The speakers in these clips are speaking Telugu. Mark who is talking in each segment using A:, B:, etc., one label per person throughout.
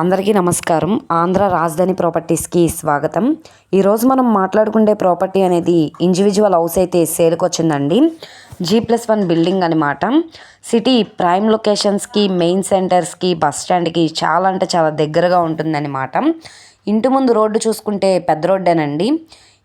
A: అందరికీ నమస్కారం. ఆంధ్ర రాజధాని ప్రాపర్టీస్కి స్వాగతం. ఈరోజు మనం మాట్లాడుకునే ప్రాపర్టీ అనేది ఇండివిజువల్ హౌస్ అయితే సేల్కి వచ్చిందండి. జీ ప్లస్ వన్ బిల్డింగ్ అనమాట సిటీ ప్రైమ్ లొకేషన్స్కి మెయిన్ సెంటర్స్కి బస్ స్టాండ్కి చాలా అంటే చాలా దగ్గరగా ఉంటుందన్నమాట. ఇంటి ముందు రోడ్డు చూసుకుంటే పెద్ద రోడ్డేనండి.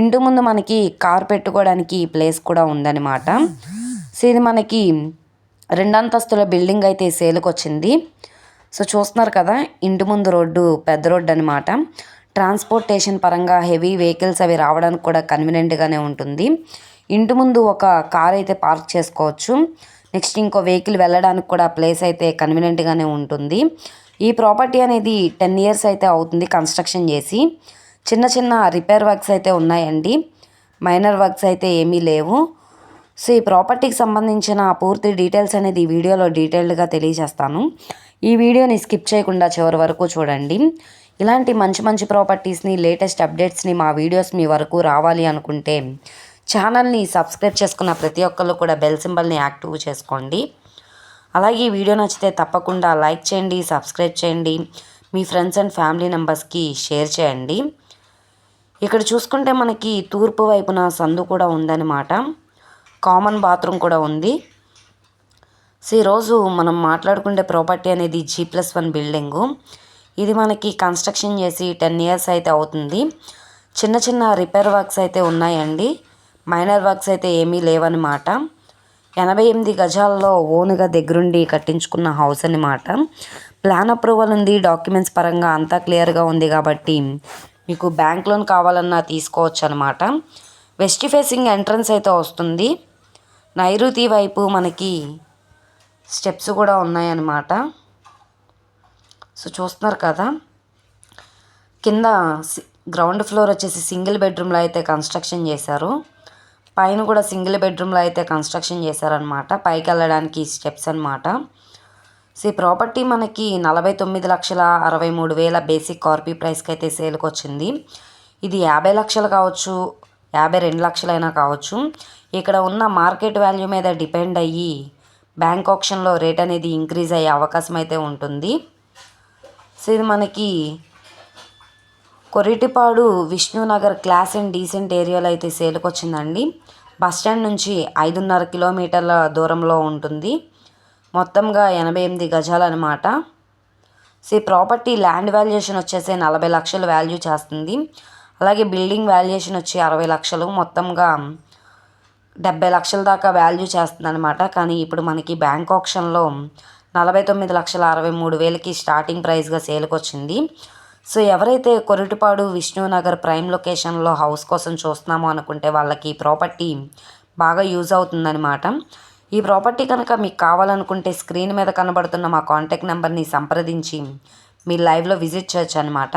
A: ఇంటి ముందు మనకి కార్ పెట్టుకోవడానికి ప్లేస్ కూడా ఉందన్నమాట. సో ఇది మనకి రెండంతస్తుల బిల్డింగ్ అయితే సేల్కి వచ్చింది. సో చూస్తున్నారు కదా ఇంటి ముందు రోడ్డు పెద్ద రోడ్డు అనమాట ట్రాన్స్పోర్టేషన్ పరంగా హెవీ వెహికల్స్ అవి రావడానికి కూడా కన్వీనియంట్గానే ఉంటుంది. ఇంటి ముందు ఒక కార్ అయితే పార్క్ చేసుకోవచ్చు. నెక్స్ట్ ఇంకో వెహికల్ వెళ్ళడానికి కూడా ప్లేస్ అయితే కన్వీనియంట్గానే ఉంటుంది. ఈ ప్రాపర్టీ అనేది టెన్ ఇయర్స్ అయితే అవుతుంది కన్స్ట్రక్షన్ చేసి. చిన్న చిన్న రిపేర్ వర్క్స్ అయితే ఉన్నాయండి. మైనర్ వర్క్స్ అయితే ఏమీ లేవు. సో ఈ ప్రాపర్టీకి సంబంధించిన పూర్తి డీటెయిల్స్ అనేది ఈ వీడియోలో డీటెయిల్డ్గా తెలియజేస్తాను. ఈ వీడియోని స్కిప్ చేయకుండా చివరి వరకు చూడండి. ఇలాంటి మంచి మంచి ప్రాపర్టీస్ని లేటెస్ట్ అప్డేట్స్ని మా వీడియోస్ మీ వరకు రావాలి అనుకుంటే ఛానల్ని సబ్స్క్రైబ్ చేసుకున్న ప్రతి ఒక్కళ్ళు కూడా బెల్ సింబల్ని యాక్టివ్ చేసుకోండి. అలాగే ఈ వీడియో నచ్చితే తప్పకుండా లైక్ చేయండి సబ్స్క్రైబ్ చేయండి మీ ఫ్రెండ్స్ అండ్ ఫ్యామిలీ మెంబర్స్కి షేర్ చేయండి. ఇక్కడ చూసుకుంటే మనకి తూర్పు వైపున సందు కూడా ఉందన్నమాట. కామన్ బాత్రూమ్ కూడా ఉంది. సో ఈరోజు మనం మాట్లాడుకునే ప్రాపర్టీ అనేది జీ ప్లస్ వన్ బిల్డింగు ఇది మనకి కన్స్ట్రక్షన్ చేసి టెన్ ఇయర్స్ అయితే అవుతుంది. చిన్న చిన్న రిపేర్ వర్క్స్ అయితే ఉన్నాయండి. మైనర్ వర్క్స్ అయితే ఏమీ లేవన్నమాట. ఎనభై ఎనిమిది గజాల్లో ఓన్గా దగ్గరుండి కట్టించుకున్న హౌస్ అనమాట ప్లాన్ అప్రూవల్ ఉంది డాక్యుమెంట్స్ పరంగా అంతా క్లియర్గా ఉంది కాబట్టి మీకు బ్యాంక్ లోన్ కావాలన్నా తీసుకోవచ్చు అనమాట వెస్ట్ ఫేసింగ్ ఎంట్రన్స్ అయితే వస్తుంది. నైరుతి వైపు మనకి స్టెప్స్ కూడా ఉన్నాయన్నమాట. సో చూస్తున్నారు కదా కింద గ్రౌండ్ ఫ్లోర్ వచ్చేసి సింగిల్ బెడ్రూమ్లో అయితే కన్స్ట్రక్షన్ చేశారు. పైన కూడా సింగిల్ బెడ్రూమ్లో అయితే కన్స్ట్రక్షన్ చేశారనమాట పైకి వెళ్ళడానికి స్టెప్స్ అనమాట సో ఈ ప్రాపర్టీ మనకి నలభై తొమ్మిది లక్షల అరవై మూడు వేల బేసిక్ కార్పీ ప్రైస్కి అయితే సేల్కి వచ్చింది. ఇది యాభై లక్షలు కావచ్చు యాభై రెండు లక్షలైనా కావచ్చు. ఇక్కడ ఉన్న మార్కెట్ వాల్యూ మీద డిపెండ్ అయ్యి బ్యాంక్ ఆప్షన్లో రేట్ అనేది ఇంక్రీజ్ అయ్యే అవకాశం అయితే ఉంటుంది. సో ఇది మనకి Koritipadu Vishnunagar class and decent ఏరియాలో అయితే సేల్కి వచ్చిందండి. బస్ స్టాండ్ నుంచి ఐదున్నర కిలోమీటర్ల దూరంలో ఉంటుంది. మొత్తంగా ఎనభై ఎనిమిది గజాలు అనమాట సో ఈ ప్రాపర్టీ ల్యాండ్ వాల్యుయేషన్ వచ్చేసి నలభై లక్షలు వాల్యూ చేస్తుంది. అలాగే బిల్డింగ్ వాల్యుయేషన్ వచ్చి అరవై లక్షలు. మొత్తంగా డెబ్బై లక్షల దాకా వాల్యూ చేస్తుందన్నమాట. కానీ ఇప్పుడు మనకి బ్యాంక్ ఆప్షన్లో నలభై తొమ్మిది లక్షల అరవై మూడు వేలకి స్టార్టింగ్ ప్రైస్గా సేల్కి వచ్చింది సో ఎవరైతే కొరటిపాడు విష్ణునగర్ ప్రైమ్ లొకేషన్లో హౌస్ కోసం చూస్తున్నామో అనుకుంటే వాళ్ళకి ప్రాపర్టీ బాగా యూజ్ అవుతుందన్నమాట. ఈ ప్రాపర్టీ కనుక మీకు కావాలనుకుంటే స్క్రీన్ మీద కనబడుతున్న మా కాంటాక్ట్ నెంబర్ని సంప్రదించి మీరు లైవ్లో విజిట్ చేయొచ్చు అనమాట